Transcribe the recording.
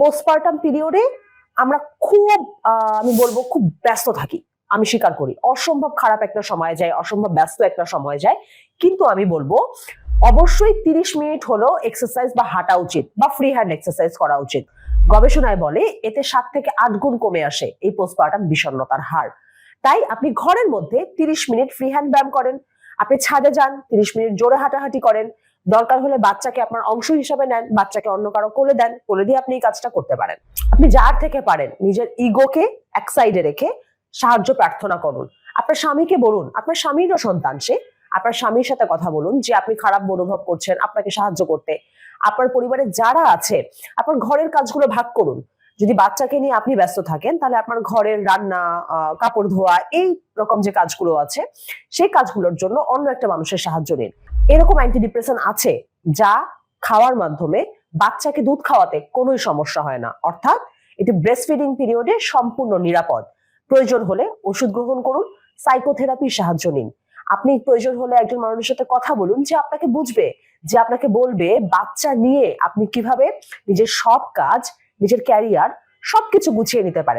Postpartum পিরিয়ডে আমরা খুব আমি বলব খুব ব্যস্ত থাকি। আমি স্বীকার করি, অসম্ভব খারাপ একটা সময় যায়, অসম্ভব ব্যস্ত একটা সময় যায়। কিন্তু আমি বলব, অবশ্যই তিরিশ মিনিট হলো এক্সারসাইজ বা হাঁটা উচিত বা ফ্রি হ্যান্ড এক্সারসাইজ করা উচিত। গবেষণায় বলে এতে সাত থেকে আট গুণ কমে আসে এই পোস্টপার্টাম বিষণ্ণতার হার। তাই আপনি ঘরের মধ্যে তিরিশ মিনিট ফ্রি হ্যান্ড ব্যায়াম করেন। আপনি ছাদে যান, তিরিশ মিনিট জোরে হাঁটাহাঁটি করেন। দরকার হলে বাচ্চাকে আপনার অংশ হিসাবে নেন, বাচ্চাকে অন্য কারও কোলে দেন, কোলে দিয়ে আপনি এই কাজটা করতে পারেন। আপনি যার থেকে পারেন, নিজের ইগোকে এক সাইডে রেখে সাহায্য প্রার্থনা করুন। আপনার স্বামীকে বলুন, আপনার স্বামীরও সন্তান সে, আপনার স্বামীর সাথে কথা বলুন যে আপনি খারাপ অনুভব করছেন আপনাকে সাহায্য করতে। আপনার পরিবারে যারা আছে, আপনার ঘরের কাজগুলো ভাগ করুন। যদি বাচ্চাকে নিয়ে আপনি ব্যস্ত থাকেন, তাহলে আপনার ঘরের রান্না কাপড় ধোয়া, এই রকম যে কাজগুলো আছে, সেই কাজগুলোর জন্য অন্য একটা মানুষের সাহায্য নিন। এরকম অ্যান্টিডিপ্রেশন আছে যা খাওয়ার মাধ্যমে বাচ্চাকে দুধ খাওয়াতে কোনোই সমস্যা হয় না। অর্থাৎ এটি ব্রেস্ট ফিডিং পিরিয়ডে সম্পূর্ণ নিরাপদ। প্রয়োজন হলে ওষুধ গ্রহণ করুন সাইকোথেরাপির সাহায্য নিন। আপনি প্রয়োজন হলে একজন মানুষের সাথে কথা বলুন যে আপনাকে বুঝবে, যে আপনাকে বলবে বাচ্চা নিয়ে আপনি কীভাবে নিজের সব কাজ নিজের ক্যারিয়ার সবকিছু গুছিয়ে নিতে পারেন